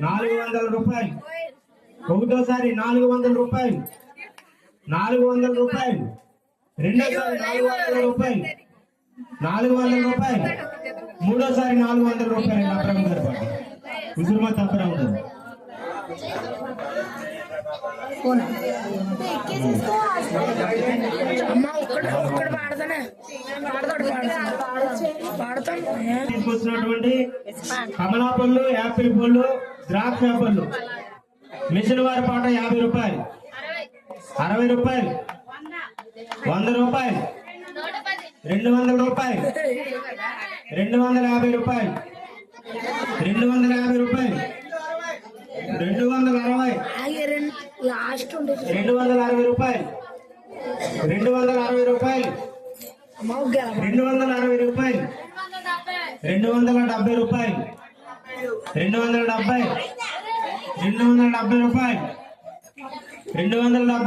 నాలుగు వందల రూపాయలు. ఒకటోసారి నాలుగు వందల రూపాయలు. నాలుగు వందల రూపాయలు. రెండోసారి నాలుగు వందల రూపాయలు. నాలుగు వందల రూపాయలు. మూడోసారి నాలుగు వందల రూపాయలు. అప్పురం గారు పాట ఉసురుమా తప్పరం పాడతాను. తీసుకొచ్చినటువంటి కమలా పళ్ళు యాపిల్ పళ్ళు ద్రాక్ష పళ్ళు మిషన్ వారి పాట యాభై రూపాయలు. అరవై రూపాయలు. వంద రూపాయలు. రెండు వందల రూపాయలు. రెండు వందల యాభై రూపాయలు. రెండు వందల యాభై రూపాయలు. రెండు వందల అరవై. రెండు లాస్ట్ ఉండేది. రెండు వందల అరవై రూపాయలు. రెండు వందల అరవై రూపాయలు. రెండు వందల అరవై రూపాయలు. రెండు వందల డెబ్బై రూపాయలు. రెండు వందల డెబ్బై రెండు వందల డెబ్బై రూపాయలు. రెండు వందల డెబ్బై